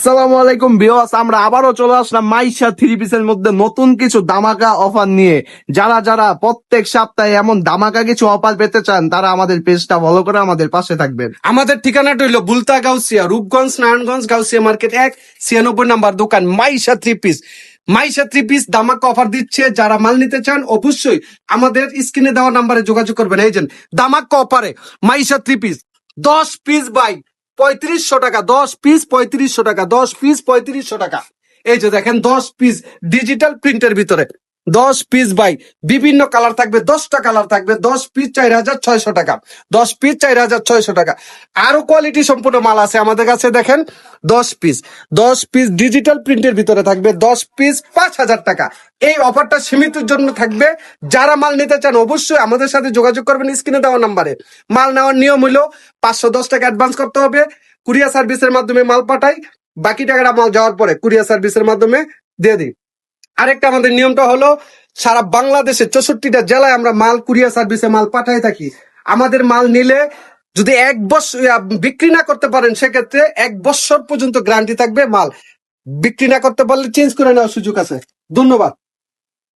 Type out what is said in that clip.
আসসালামু আলাইকুম বিওয়াস আমরা আবারও চলে আসলাম মাইশা থ্রি পিসের মধ্যে নতুন কিছু দামাকা অফার নিয়ে। যারা যারা প্রত্যেক সপ্তাহে এমন দামাকা কিছু অফার পেতে চান, তারা আমাদের পেজটা ফলো করে আমাদের পাশে থাকবেন। আমাদের ঠিকানাটা হইল বুলতা গাউসিয়া, রূপগঞ্জ, নারায়ণগঞ্জ, গাউসিয়া মার্কেট এক, ছিয়ানব্বই নাম্বার দোকান, Maisha three piece. Maisha three piece দামাক offer দিচ্ছে, যারা মাল নিতে চান, অবশ্যই আমাদের স্ক্রিনে দেওয়া নাম্বারে যোগাযোগ করবেন। এই যে দামাক অফারে মাইশা থ্রি পিস, দশ পিস বাই পঁয়ত্রিশশো টাকা, দশ পিস পঁয়ত্রিশশো টাকা, দশ পিস পঁয়ত্রিশশো টাকা। এই যে দেখেন, দশ পিস ডিজিটাল প্রিন্টের ভিতরে। দশ পিস বাই বিভিন্ন কালার থাকবে, দশটা কালার থাকবে, দশ পিস চার হাজার ছয়শো টাকা, দশ পিস চার হাজার ছয়শো টাকা। আরও কোয়ালিটি সম্পূর্ণ মাল আছে আমাদের কাছে, দেখেন, দশ পিস দশ পিস ডিজিটাল প্রিন্টের ভিতরে থাকবে, দশ পিস পাঁচ হাজার টাকা। এই অফারটা সীমিতের জন্য থাকবে। যারা মাল নিতে চান, অবশ্যই আমাদের সাথে যোগাযোগ করবেন স্ক্রিনে দেওয়া নাম্বারে। মাল নেওয়ার নিয়ম হলো, পাঁচশো দশ টাকা অ্যাডভান্স করতে হবে কুরিয়ার সার্ভিসের মাধ্যমে মাল পাঠাই, বাকি টাকাটা মাল যাওয়ার পরে কুরিয়ার সার্ভিসের মাধ্যমে দিয়ে দিই। আরেকটা আমাদের নিয়মটা হলো, সারা বাংলাদেশে চৌষট্টিটা জেলায় আমরা মাল কুরিয়ার সার্ভিসে মাল পাঠাই থাকি। আমাদের মাল নিলে যদি এক বছর বিক্রি না করতে পারেন, সেক্ষেত্রে এক বছর পর্যন্ত গ্যারান্টি থাকবে মাল। বিক্রি না করতে পারলে চেঞ্জ করে নেওয়ার সুযোগ আছে। ধন্যবাদ।